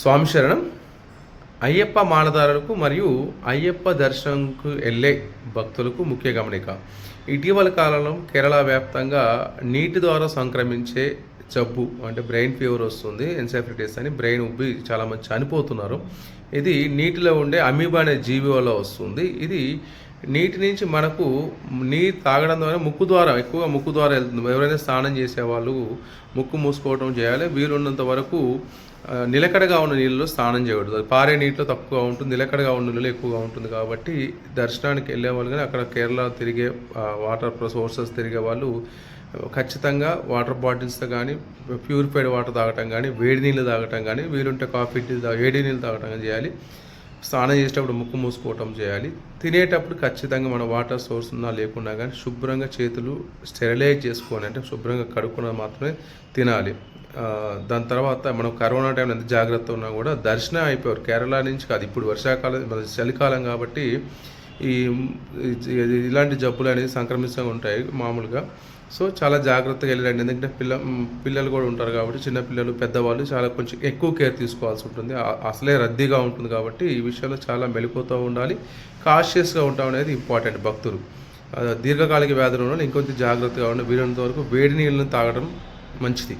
స్వామి శరణం. అయ్యప్ప మాలదారులకు మరియు అయ్యప్ప దర్శనంకు వెళ్ళే భక్తులకు ముఖ్య గమనిక. ఇటీవల కాలంలో కేరళ వ్యాప్తంగా నీటి ద్వారా సంక్రమించే జబ్బు అంటే బ్రెయిన్ ఫీవర్ వస్తుంది ఎన్సెఫ్రిటిస్ అని బ్రెయిన్ ఉబ్బి చాలామంది చనిపోతున్నారు. ఇది నీటిలో ఉండే అమీబా అనే జీవి వల్ల వస్తుంది. ఇది నీటి నుంచి మనకు నీరు తాగడం ద్వారా ముక్కు ద్వారా ఎక్కువగా ముక్కు ద్వారా వెళ్తుంది. ఎవరైనా స్నానం చేసేవాళ్ళు ముక్కు మూసుకోవడం చేయాలి. వీలున్నంత వరకు నిలకడగా ఉన్న నీళ్ళలో స్నానం చేయకూడదు. అది పారే నీటిలో తక్కువగా ఉంటుంది నిలకడగా ఉన్న నీళ్ళు ఎక్కువగా ఉంటుంది కాబట్టి దర్శనానికి వెళ్ళే వాళ్ళు కానీ అక్కడ కేరళ తిరిగే వాటర్ సోర్సెస్ తిరిగే వాళ్ళు ఖచ్చితంగా వాటర్ బాటిల్స్తో కానీ ప్యూరిఫైడ్ వాటర్ తాగటం కానీ వేడి నీళ్ళు తాగటం కానీ వీలుంటే కాఫీ టీ వేడి నీళ్ళు తాగటం కానీ చేయాలి. స్నానం చేసేటప్పుడు ముక్కు మూసుకోవటం చేయాలి. తినేటప్పుడు ఖచ్చితంగా మన వాటర్ సోర్స్ ఉన్నా లేకున్నా కానీ శుభ్రంగా చేతులు స్టెరిలైజ్ చేసుకొని అంటే శుభ్రంగా కడుక్కున్న మాత్రమే తినాలి. దాని తర్వాత మనం కరోనా టైంలో ఎంత జాగ్రత్త ఉన్నా కూడా దర్శనం అయిపోయారు. కేరళ నుంచి కాదు ఇప్పుడు వర్షాకాలం మన చలికాలం కాబట్టి ఈ ఇలాంటి జబ్బులు అనేది సంక్రమిస్తూ ఉంటాయి మామూలుగా. సో చాలా జాగ్రత్తగా వెళ్ళండి ఎందుకంటే పిల్ల పిల్లలు కూడా ఉంటారు కాబట్టి చిన్న పిల్లలు పెద్దవాళ్ళు చాలా కొంచెం ఎక్కువ కేర్ తీసుకోవాల్సి ఉంటుంది. అసలే రద్దీగా ఉంటుంది కాబట్టి ఈ విషయంలో చాలా మెలిపోతూ ఉండాలి. కాషియస్గా ఉండడం అనేది ఇంపార్టెంట్ భక్తులు. దీర్ఘకాలిక వ్యాధులు ఉన్న ఇంకొంచెం జాగ్రత్తగా ఉండి వీలైనంత వరకు వేడి నీళ్ళని తాగడం మంచిది.